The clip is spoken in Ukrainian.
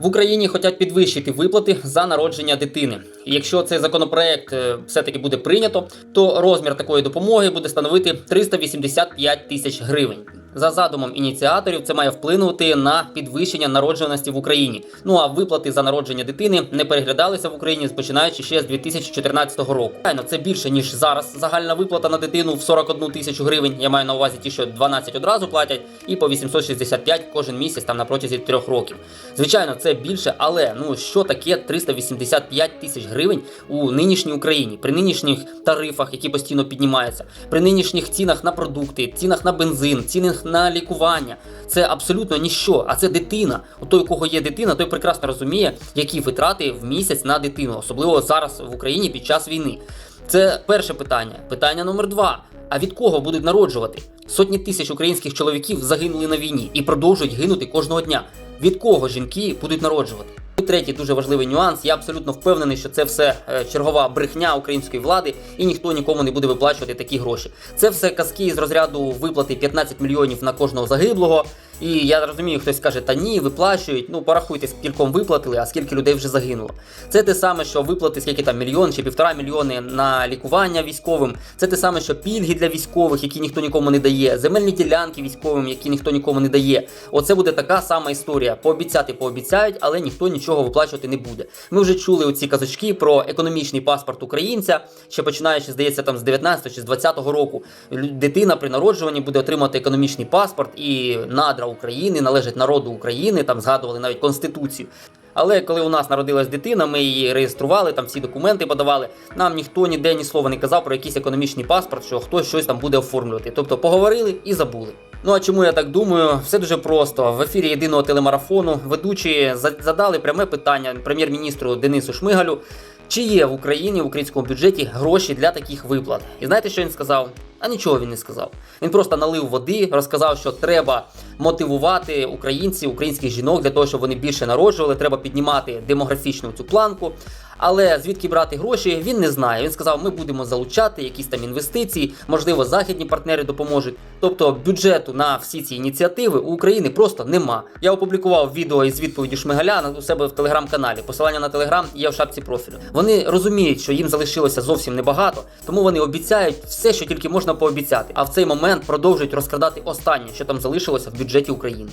В Україні хочуть підвищити виплати за народження дитини. І якщо цей законопроект е, все-таки буде прийнято, то розмір такої допомоги буде становити 385 тисяч гривень. За задумом ініціаторів, це має вплинути на підвищення народжуваності в Україні. Ну а виплати за народження дитини не переглядалися в Україні починаючи ще з 2014 року. Це більше ніж зараз загальна виплата на дитину в 41 тисячу гривень. Я маю на увазі ті, що 12 одразу платять, і по 865 кожен місяць там на протязі трьох років. Звичайно, це більше, але ну що таке 385 тисяч гривень у нинішній Україні при нинішніх тарифах, які постійно піднімаються, при нинішніх цінах на продукти, цінах на бензин, цінах на лікування. Це абсолютно ніщо. А це дитина. У той, у кого є дитина, той прекрасно розуміє, які витрати в місяць на дитину, особливо зараз в Україні під час війни. Це перше питання. Питання номер два. А від кого будуть народжувати? Сотні тисяч українських чоловіків загинули на війні і продовжують гинути кожного дня. Від кого жінки будуть народжувати? Третій дуже важливий нюанс. Я абсолютно впевнений, що це все е, чергова брехня української влади, і ніхто нікому не буде виплачувати такі гроші. Це все казки з розряду виплати 15 мільйонів на кожного загиблого. І я розумію, хтось скаже, та ні, виплачують. Ну порахуйте, скільком виплатили, а скільки людей вже загинуло. Це те саме, що виплати скільки там мільйон чи півтора мільйони на лікування військовим. Це те саме, що пільги для військових, які ніхто нікому не дає, земельні ділянки військовим, які ніхто нікому не дає. Оце буде така сама історія. Пообіцяти пообіцяють, але ніхто нічого виплачувати не буде. Ми вже чули оці казочки про економічний паспорт українця, ще починаючи, здається, там з 19 чи з 20-го року. Дитина при народжуванні буде отримати економічний паспорт і надра України належать народу України. Там згадували навіть конституцію. Але коли у нас народилась дитина, ми її реєстрували, там всі документи подавали. Нам ніхто ніде ні слова не казав про якийсь економічний паспорт, що хтось щось там буде оформлювати. Тобто поговорили і забули. Ну а чому я так думаю? Все дуже просто. В ефірі єдиного телемарафону ведучі за- задали пряме питання прем'єр-міністру Денису Шмигалю. Чи є в Україні в українському бюджеті гроші для таких виплат? І знаєте, що він сказав? А нічого він не сказав. Він просто налив води, розказав, що треба мотивувати українців, українських жінок для того, щоб вони більше народжували. Треба піднімати демографічну цю планку. Але звідки брати гроші, він не знає. Він сказав, ми будемо залучати якісь там інвестиції, можливо, західні партнери допоможуть. Тобто бюджету на всі ці ініціативи у України просто нема. Я опублікував відео із відповіді Шмигаля у себе в телеграм-каналі. Посилання на телеграм є в шапці профілю. Вони розуміють, що їм залишилося зовсім небагато, тому вони обіцяють все, що тільки можна пообіцяти. А в цей момент продовжують розкрадати останнє, що там залишилося в бюджеті України.